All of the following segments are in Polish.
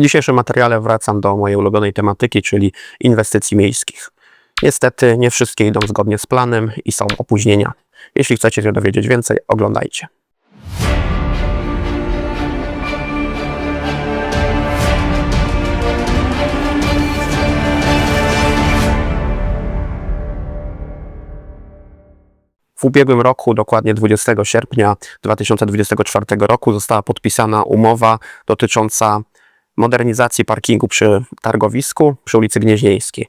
W dzisiejszym materiale wracam do mojej ulubionej tematyki, czyli inwestycji miejskich. Niestety nie wszystkie idą zgodnie z planem i są opóźnienia. Jeśli chcecie się dowiedzieć więcej, oglądajcie. W ubiegłym roku, dokładnie 20 sierpnia 2024 roku, została podpisana umowa dotycząca modernizacji parkingu przy targowisku przy ulicy Gnieźnieńskiej.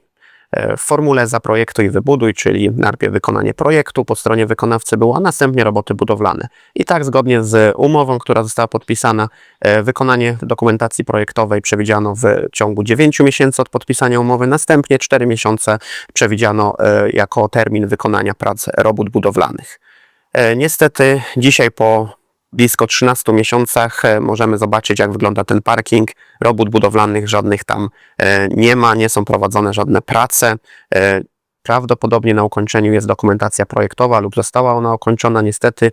E, W formule zaprojektuj i wybuduj, czyli najpierw wykonanie projektu po stronie wykonawcy było, a następnie roboty budowlane. I tak zgodnie z umową, która została podpisana, e, wykonanie dokumentacji projektowej przewidziano w ciągu 9 miesięcy od podpisania umowy, następnie 4 miesiące przewidziano e, jako termin wykonania prac robót budowlanych. Niestety dzisiaj po blisko 13 miesiącach e, możemy zobaczyć, jak wygląda ten parking. Robót budowlanych żadnych tam e, nie ma, nie są prowadzone żadne prace. E, Prawdopodobnie na ukończeniu jest dokumentacja projektowa lub została ona ukończona. Niestety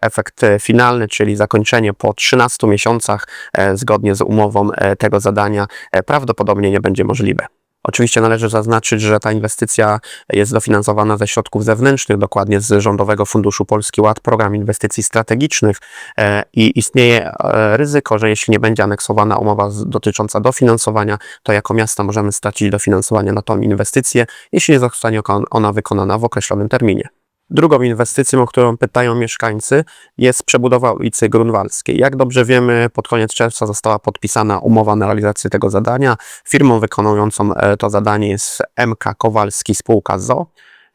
efekt finalny, czyli zakończenie po 13 miesiącach zgodnie z umową tego zadania prawdopodobnie nie będzie możliwe. Oczywiście należy zaznaczyć, że ta inwestycja jest dofinansowana ze środków zewnętrznych, dokładnie z Rządowego Funduszu Polski Ład, program inwestycji strategicznych e, i istnieje e, ryzyko, że jeśli nie będzie aneksowana umowa dotycząca dofinansowania, to jako miasto możemy stracić dofinansowanie na tą inwestycję, jeśli nie zostanie ona wykonana w określonym terminie. Drugą inwestycją, o którą pytają mieszkańcy, jest przebudowa ulicy Grunwaldzkiej. Jak dobrze wiemy, pod koniec czerwca została podpisana umowa na realizację tego zadania. Firmą wykonującą e, to zadanie jest MK Kowalski Spółka ZO.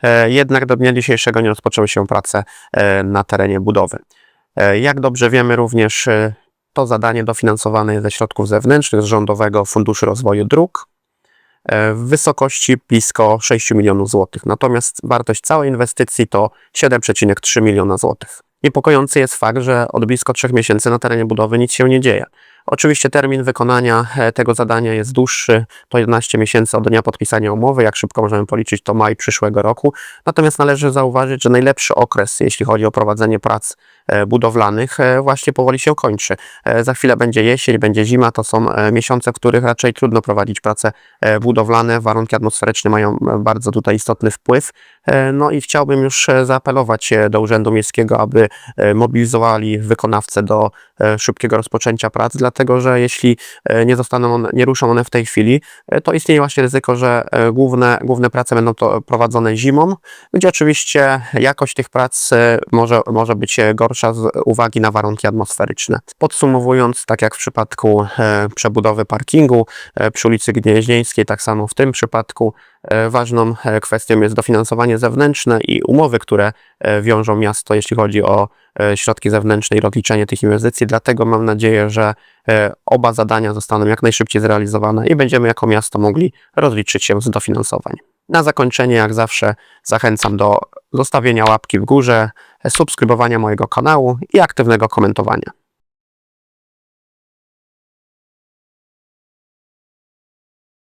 E, Jednak do dnia dzisiejszego nie rozpoczęły się prace e, na terenie budowy. Jak dobrze wiemy również, to zadanie dofinansowane jest ze środków zewnętrznych z Rządowego Funduszu Rozwoju Dróg w wysokości blisko 6 milionów złotych. Natomiast wartość całej inwestycji to 7,3 miliona złotych. Niepokojący jest fakt, że od blisko 3 miesięcy na terenie budowy nic się nie dzieje. Oczywiście termin wykonania e, tego zadania jest dłuższy, to 11 miesięcy od dnia podpisania umowy. Jak szybko możemy policzyć, to maj przyszłego roku. Natomiast należy zauważyć, że najlepszy okres, jeśli chodzi o prowadzenie prac e, budowlanych, e, właśnie powoli się kończy. Za chwilę będzie jesień, będzie zima, to są miesiące, w których raczej trudno prowadzić prace budowlane. Warunki atmosferyczne mają bardzo tutaj istotny wpływ. No i chciałbym już zaapelować do Urzędu Miejskiego, aby mobilizowali wykonawcę do szybkiego rozpoczęcia prac, dlatego że jeśli e, nie zostaną one, nie ruszą one w tej chwili, e, to istnieje właśnie ryzyko, że e, główne, główne prace będą to prowadzone zimą, gdzie oczywiście jakość tych prac może, może być gorsza z uwagi na warunki atmosferyczne. Podsumowując, tak jak w przypadku przebudowy parkingu przy ulicy Gnieźnieńskiej, tak samo w tym przypadku ważną e, kwestią jest dofinansowanie zewnętrzne i umowy, które e, wiążą miasto, jeśli chodzi o e, środki zewnętrzne i rozliczenie tych inwestycji. Dlatego mam nadzieję, że e, oba zadania zostaną jak najszybciej zrealizowane i będziemy jako miasto mogli rozliczyć się z dofinansowań. Na zakończenie, jak zawsze, zachęcam do zostawienia łapki w górze, subskrybowania mojego kanału i aktywnego komentowania.